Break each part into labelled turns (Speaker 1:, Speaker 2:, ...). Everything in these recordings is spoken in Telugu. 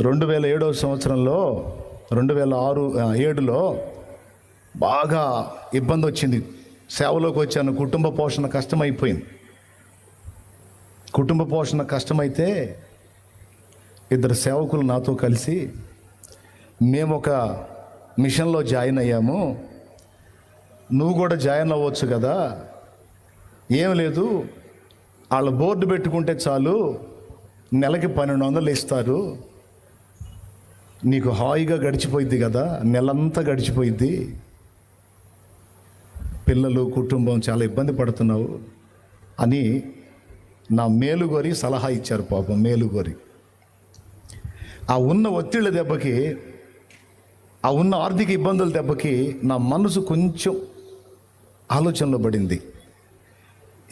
Speaker 1: రెండు వేల ఏడవ సంవత్సరంలో రెండు వేల ఆరు ఏడులో బాగా ఇబ్బంది వచ్చింది సేవలోకి వచ్చాను కుటుంబ పోషణ కష్టమైపోయింది. కుటుంబ పోషణ కష్టమైతే ఇద్దరు సేవకులు నాతో కలిసి మేము ఒక మిషన్లో జాయిన్ అయ్యాము. నువ్వు కూడా జాయిన్ అవ్వచ్చు కదా? ఏం లేదు. వాళ్ళు బోర్డు పెట్టుకుంటే చాలు నెలకి పన్నెండు వందలు ఇస్తారు. నీకు హాయిగా గడిచిపోయింది కదా నెలంతా గడిచిపోయింది పిల్లలు కుటుంబం చాలా ఇబ్బంది పడుతున్నావు అని నా మేలుగోరి సలహా ఇచ్చారు పాపం మేలుగోరి. ఆ ఉన్న ఒత్తిళ్ళ దెబ్బకి ఆ ఉన్న ఆర్థిక ఇబ్బందుల దెబ్బకి నా మనసు కొంచెం ఆలోచనలో పడింది.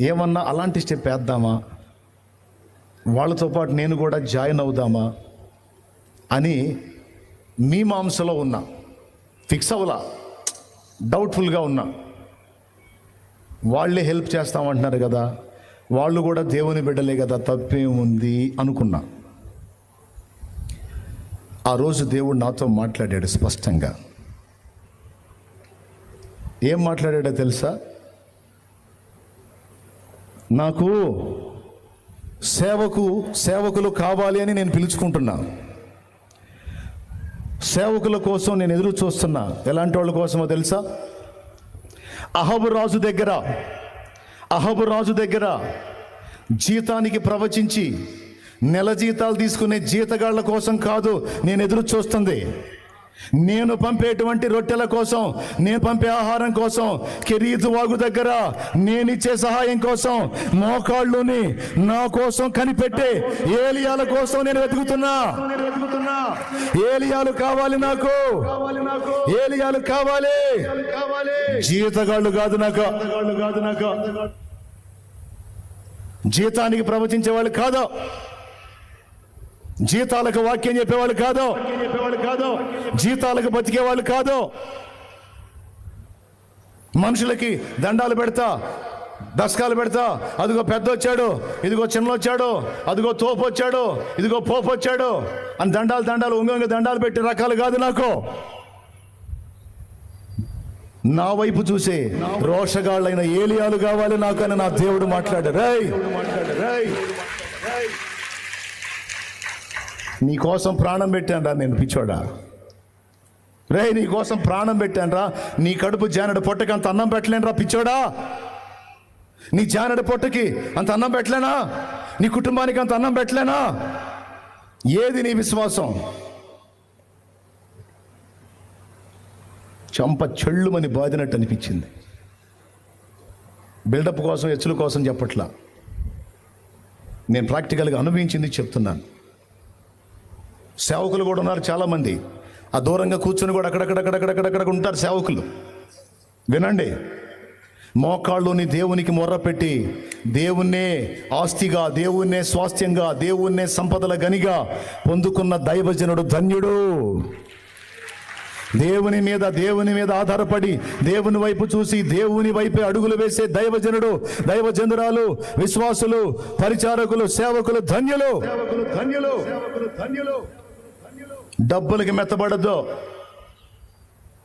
Speaker 1: ఏమన్నా అలాంటి స్టెప్ వేద్దామా? వాళ్ళతో పాటు నేను కూడా జాయిన్ అవుదామా? అని మీ మాంసలో ఉన్నా ఫిక్స్ అవ్వలా డౌట్ఫుల్గా ఉన్నా వాళ్ళే హెల్ప్ చేస్తామంటున్నారు కదా వాళ్ళు కూడా దేవుని బిడ్డలే కదా తప్పేముంది అనుకున్నా. ఆ రోజు దేవుడు నాతో మాట్లాడాడు స్పష్టంగా. ఏం మాట్లాడాడో తెలుసా? నాకు సేవకు సేవకులు కావాలి అని నేను పిలుచుకుంటున్నాను సేవకుల కోసం నేను ఎదురు చూస్తున్నా. ఎలాంటి వాళ్ళ కోసమో తెలుసా? అహబు రాజు దగ్గర అహబు రాజు దగ్గర జీతానికి ప్రవచించి నెల జీతాలు తీసుకునే జీతగాళ్ళ కోసం కాదు నేను ఎదురు చూస్తుంది. నేను పంపేటువంటి రొట్టెల కోసం నేను పంపే ఆహారం కోసం కెరీతు వాగు దగ్గర నేనిచ్చే సహాయం కోసం మోకాళ్ళుని నా కోసం కనిపెట్టే ఏలియాల కోసం నేను వెతుకుతున్నా. ఏలియాలు కావాలి నాకు. ఏలియాలు కావాలి. జీతగాళ్ళు కాదు నాకు. కాదు నాకు జీతానికి ప్రవచించే వాళ్ళు కాదు. జీతాలకు వాక్యం చెప్పేవాళ్ళు కాదు. చెప్పేవాళ్ళు కాదు జీతాలకు బతికేవాళ్ళు కాదు. మనుషులకి దండాలు పెడతా దశకాలు పెడతా. అదిగో పెద్ద వచ్చాడు ఇదిగో చిన్న వచ్చాడు అదిగో తోపు వచ్చాడు ఇదిగో పోపు వచ్చాడు అని దండాలు దండాలు ఉంగ దండాలు పెట్టి రకాలు కాదు నాకు. నా వైపు చూసే రోషగాళ్ళైన ఏలియాలు కావాలి నాకు అని నా దేవుడు మాట్లాడారు రై కోసం ప్రాణం పెట్టానరా నేను పిచ్చోడా. రే నీ కోసం ప్రాణం పెట్టానురా. నీ కడుపు జానడు పొట్టకి అంత అన్నం పెట్టలేనురా పిచ్చోడా. నీ జానడు పొట్టకి అంత అన్నం పెట్టలేనా? నీ కుటుంబానికి అంత అన్నం పెట్టలేనా? ఏది నీ విశ్వాసం? చంప చెళ్ళుమని బాదినట్టు అనిపించింది. బిల్డప్ కోసం హెచ్చుల కోసం చెప్పట్లా. నేను ప్రాక్టికల్గా అనుభవించింది చెప్తున్నాను. సేవకులు కూడా ఉన్నారు చాలామంది. ఆ దూరంగా కూర్చొని కూడా అక్కడక్కడక్కడక్కడక్కడక్కడ ఉంటారు సేవకులు వినండి మోకాళ్ళుని దేవునికి మొర్రపెట్టి దేవుణ్ణే ఆస్తిగా దేవుణ్ణే స్వాస్థ్యంగా దేవుణ్ణే సంపదల గనిగా పొందుకున్న దైవజనుడు ధన్యుడు దేవుని మీద దేవుని మీద ఆధారపడి దేవుని వైపు చూసి దేవుని వైపే అడుగులు వేసే దైవజనుడు దైవజనురాలు విశ్వాసులు పరిచారకులు సేవకులు ధన్యులు ధన్యులు ధన్యులు డబ్బులకి మెత్తబడద్దు.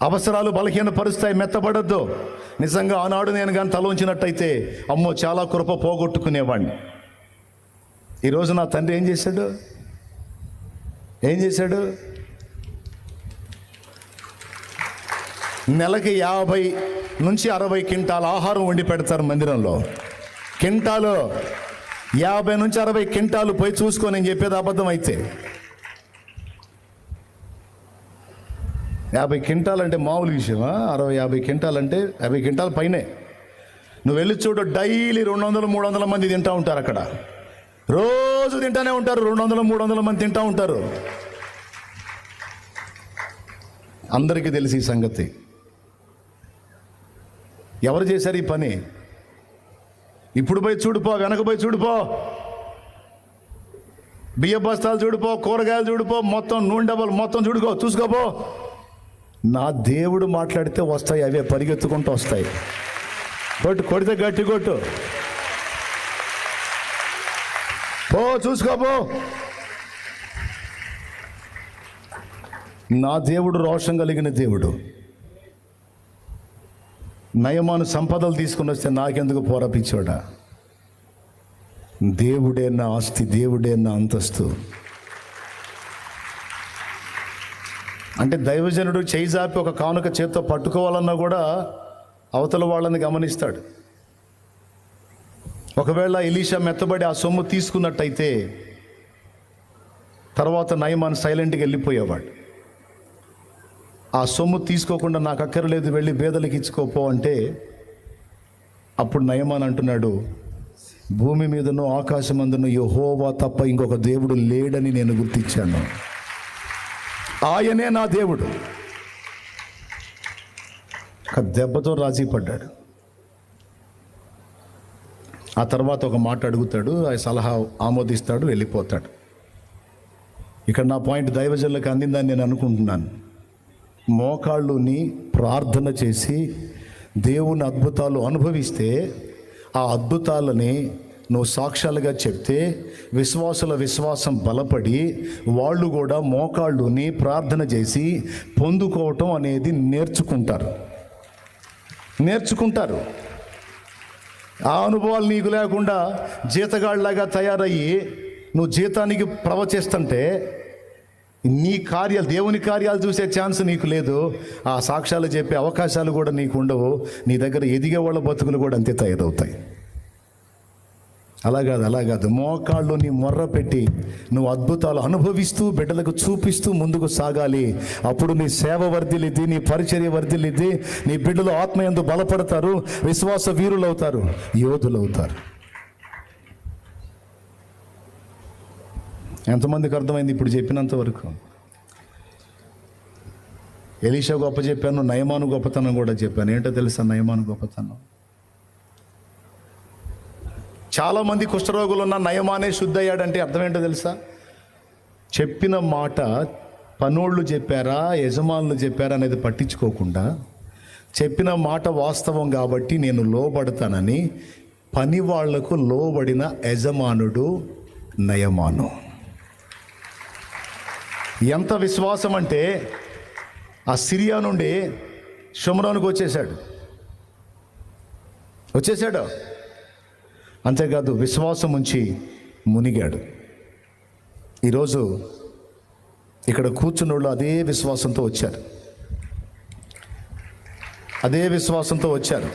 Speaker 1: అవసరాలు బలహీన పరుస్తాయి మెత్తబడద్దు. నిజంగా ఆనాడు నేను కానీ తలోంచినట్టయితే అమ్మో చాలా కృప పోగొట్టుకునేవాడిని ఈరోజు నా తండ్రి ఏం చేశాడు? ఏం చేశాడు? నెలకి యాభై నుంచి అరవై క్వింటాల ఆహారం వండి పెడతారు మందిరంలో. కింటాలు యాభై నుంచి అరవై క్వింటాలు పోయి చూసుకొని నేను చెప్పేది అబద్ధం అయితే యాభై క్వింటాల్ అంటే మామూలు విషయమా? అరవై యాభై క్వింటాల్ అంటే యాభై క్వింటాల్ పైనే. నువ్వు వెళ్ళి చూడు డైలీ రెండు వందలు మూడు వందల మంది తింటూ ఉంటారు అక్కడ. రోజు తింటానే ఉంటారు రెండు వందలు మూడు వందల మంది తింటూ ఉంటారు. అందరికీ తెలిసి ఈ సంగతి. ఎవరు చేశారు ఈ పని? ఇప్పుడు పోయి చూడిపో వెనక పోయి చూడిపో బియ్య బస్తాలు చూడిపో కూరగాయలు చూడిపో మొత్తం నూనె డబ్బాలు మొత్తం చూడుకో చూసుకోపో. నా దేవుడు మాట్లాడితే వస్తాయి అవే పరిగెత్తుకుంటూ వస్తాయి. కొట్టు కొడితే గట్టి కొట్టు. పో చూసుకోపో నా దేవుడు రోషం కలిగిన దేవుడు. నయమాను సంపదలు తీసుకుని వస్తే నాకెందుకు పోరపించోడా దేవుడే నా ఆస్తి దేవుడే నా అంతస్తు. అంటే దైవజనుడు చేయి జాపి ఒక కానుక చేత్తో పట్టుకోవాలన్నా కూడా అవతల వాళ్ళని గమనిస్తాడు. ఒకవేళ ఇలీషా మెత్తబడి ఆ సొమ్ము తీసుకున్నట్టయితే తర్వాత నయమాన్ సైలెంట్గా వెళ్ళిపోయేవాడు. ఆ సొమ్ము తీసుకోకుండా నాకు అక్కర్లేదు వెళ్ళి బేదలకు ఇచ్చుకోపో అంటే అప్పుడు నయమాన్ అంటున్నాడు భూమి మీదను ఆకాశమందును యహోవా తప్ప ఇంకొక దేవుడు లేడని నేను గుర్తించాను. ఆయనే నా దేవుడు. ఒక దెబ్బతో రాజీ పడ్డాడు. ఆ తర్వాత ఒక మాట అడుగుతాడు ఆ సలహా ఆమోదిస్తాడు వెళ్ళిపోతాడు. ఇక్కడ నా పాయింట్ దైవజనులకు అందిందని నేను అనుకుంటున్నాను. మోకాళ్ళుని ప్రార్థన చేసి దేవుని అద్భుతాలు అనుభవిస్తే ఆ అద్భుతాలని నువ్వు సాక్ష్యాలుగా చెప్తే విశ్వాసుల విశ్వాసం బలపడి వాళ్ళు కూడా మోకాళ్ళుని ప్రార్థన చేసి పొందుకోవటం అనేది నేర్చుకుంటారు. నేర్చుకుంటారు. ఆ అనుభవాలు నీకు లేకుండా జీతగాళ్ళలాగా తయారయ్యి నువ్వు జీతానికి ప్రవచిస్తుంటే నీ కార్యాలు దేవుని కార్యాలు చూసే ఛాన్స్ నీకు లేదు. ఆ సాక్ష్యాలు చెప్పే అవకాశాలు కూడా నీకు ఉండవు. నీ దగ్గర ఎదిగే వాళ్ళ బతుకులు కూడా అంతే తయారవుతాయి. అలా కాదు అలా కాదు. మోకాళ్ళు నీ మొర్ర పెట్టి నువ్వు అద్భుతాలు అనుభవిస్తూ బిడ్డలకు చూపిస్తూ ముందుకు సాగాలి. అప్పుడు నీ సేవ వర్ధిల్లిద్ది నీ పరిచర్య వర్ధిల్లిద్ది నీ బిడ్డలు ఆత్మయందు బలపడతారు విశ్వాస వీరులు అవుతారు యోధులు అవుతారు ఎంతమందికి అర్థమైంది ఇప్పుడు చెప్పినంత వరకు? ఎలీషా గొప్ప చెప్పాను నయమాను గొప్పతనం కూడా చెప్పాను. ఏంటో తెలుసా నయమాను గొప్పతనం? చాలామంది కుష్ఠరోగులు ఉన్న నయమానే శుద్ధయ్యాడంటే అర్థం ఏంటో తెలుసా? చెప్పిన మాట పనోళ్ళు చెప్పారా యజమానులు చెప్పారా అనేది పట్టించుకోకుండా చెప్పిన మాట వాస్తవం కాబట్టి నేను లోబడతానని పని వాళ్ళకు లోబడిన యజమానుడు నయమాను. ఎంత విశ్వాసం అంటే ఆ సిరియా నుండి షుమరానికి వచ్చేసాడు వచ్చేసాడు అంతేకాదు విశ్వాసం ఉంచి మునిగాడు. ఈరోజు ఇక్కడ కూర్చున్నోళ్ళు అదే విశ్వాసంతో వచ్చారు. అదే విశ్వాసంతో వచ్చారు.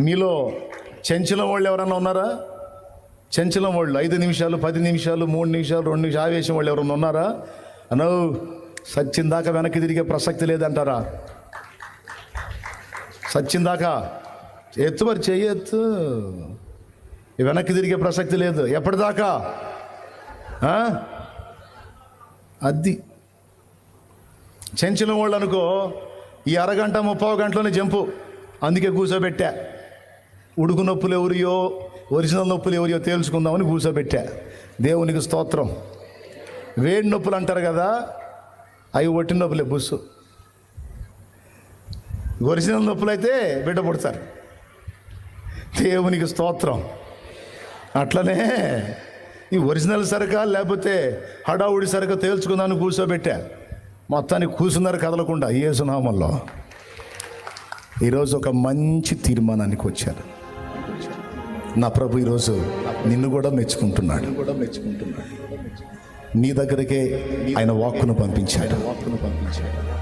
Speaker 1: మీలో చెంచలం వాళ్ళు ఎవరన్నా ఉన్నారా? చెంచలం వాళ్ళు ఐదు నిమిషాలు పది నిమిషాలు మూడు నిమిషాలు రెండు నిమిషాలు ఆవేశం వాళ్ళు ఎవరన్నా ఉన్నారా? అనో సచ్చిందాక వెనక్కి తిరిగే ప్రసక్తి లేదంటారా? సచ్చిందాక ఎత్తు మరి చెయ్యొత్తు వెనక్కి తిరిగే ప్రసక్తి లేదు. ఎప్పటిదాకా? అద్ది. చెంచిన వాళ్ళు అనుకో ఈ అరగంట ముప్పై గంటలోనే జంపు. అందుకే కూర్చోబెట్టా ఉడుకు నొప్పులు ఎవరియో ఒరిజినల్ నొప్పులు ఎవరియో తేల్చుకుందామని కూర్చోబెట్టా దేవునికి స్తోత్రం. వేడి నొప్పులు అంటారు కదా అవి ఒట్టి నొప్పులే బుస్సు. ఒరిజినల్ నొప్పులు అయితే బిడ్డ పుడతారు. దేవునికి స్తోత్రం. అట్లనే ఈ ఒరిజినల్ సరక లేకపోతే హడావుడి సరక తేల్చుకుందాన్ని కూర్చోబెట్టా. మొత్తానికి కూర్చున్నారు కదలకుండా ఏసునామంలో ఈరోజు ఒక మంచి తీర్మానానికి వచ్చారు. నా ప్రభు ఈరోజు నిన్ను కూడా మెచ్చుకుంటున్నాడు. కూడా మెచ్చుకుంటున్నాడు నీ దగ్గరికే ఆయన వాక్కును పంపించాడు. వాక్కును పంపించాడు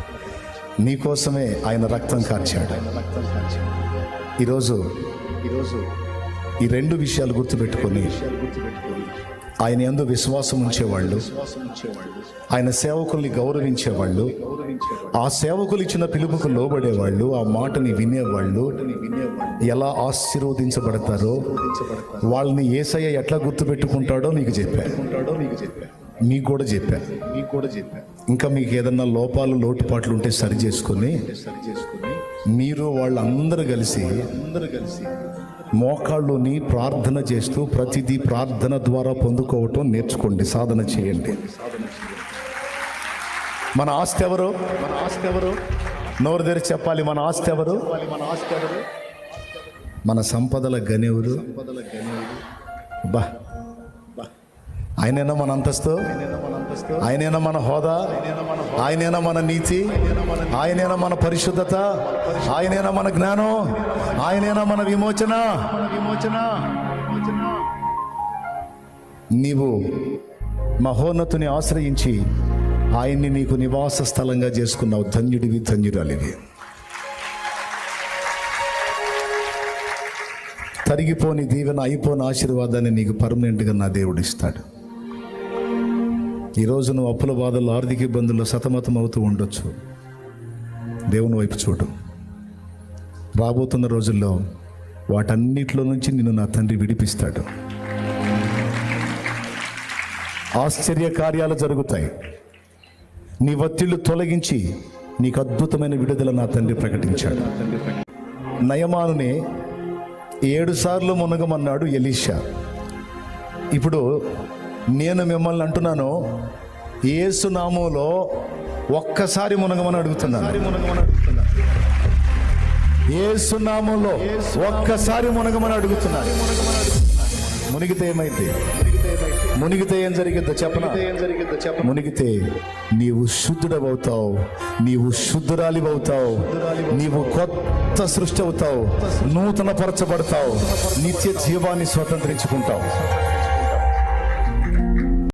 Speaker 1: నీకోసమే ఆయన రక్తం కార్చాడు. ఈరోజు ఈరోజు ఈ రెండు విషయాలు గుర్తుపెట్టుకొని ఆయన ఎందు విశ్వాసం ఉంచేవాళ్ళు ఆయన సేవకుల్ని గౌరవించేవాళ్ళు ఆ సేవకులు ఇచ్చిన పిలుపుకు లోబడేవాళ్ళు ఆ మాటని వినేవాళ్ళు ఎలా ఆశీర్వదించబడతారో వాళ్ళని ఏసయ్య ఎట్లా గుర్తుపెట్టుకుంటాడో మీకు చెప్పాను మీకు కూడా చెప్పా. మీకు కూడా చెప్పా. ఇంకా మీకు ఏదన్నా లోపాలు లోటుపాట్లు ఉంటే సరి చేసుకొని సరి చేసుకొని మీరు వాళ్ళందరూ కలిసి అందరూ కలిసి మోకాళ్ళుని ప్రార్థన చేస్తూ ప్రతిదీ ప్రార్థన ద్వారా పొందుకోవటం నేర్చుకోండి సాధన చేయండి. మన ఆస్తి ఎవరు? మన ఆస్తి ఎవరు నోరు తెరిచి చెప్పాలి మన ఆస్తి ఎవరు? మన ఆస్తి ఎవరు మన సంపదల గనెవరు బా ఆయనైనా మన అంతస్తు ఆయనైనా మన హోదా ఆయనైనా మన నీతి ఆయనైనా మన పరిశుద్ధత ఆయనైనా మన జ్ఞానం ఆయనైనా మన విమోచన. విమోచన నీవు మహోన్నతుని ఆశ్రయించి ఆయన్ని నీకు నివాస స్థలంగా చేసుకున్నావు. ధన్యుడివి ధన్యురాలివి. తరిగిపోని దీవెన అయిపోని ఆశీర్వాదాన్ని నీకు పర్మనెంట్గా నా దేవుడు ఇస్తాడు. ఈరోజు నువ్వు అప్పుల బాధల్లో ఆర్థిక ఇబ్బందుల్లో సతమతం అవుతూ ఉండొచ్చు. దేవుని వైపు చూడు. రాబోతున్న రోజుల్లో వాటన్నిటిలో నుంచి నిన్ను నా తండ్రి విడిపిస్తాడు. ఆశ్చర్య కార్యాలు జరుగుతాయి. నీ ఒత్తిళ్ళు తొలగించి నీకు అద్భుతమైన విడుదల నా తండ్రి ప్రకటించాడు. నయమానునే ఏడుసార్లు మునగమన్నాడు ఎలీషా. ఇప్పుడు నేను మిమ్మల్ని అంటున్నాను ఏసు నామంలో ఒక్కసారి మునగమని అడుగుతున్నాను. ఏసు నామంలో ఒక్కసారి మునగమని అడుగుతున్నాను. మునిగితే ఏమైంది? మునిగితే ఏం జరిగిద్దో చెప్పన? మునిగితే నీవు శుద్ధుడవుతావు నీవు శుద్ధురాలి అవుతావు నీవు కొత్త సృష్టి అవుతావు నూతన పరచబడతావు నిత్య జీవాన్ని స్వతంత్రించుకుంటావు.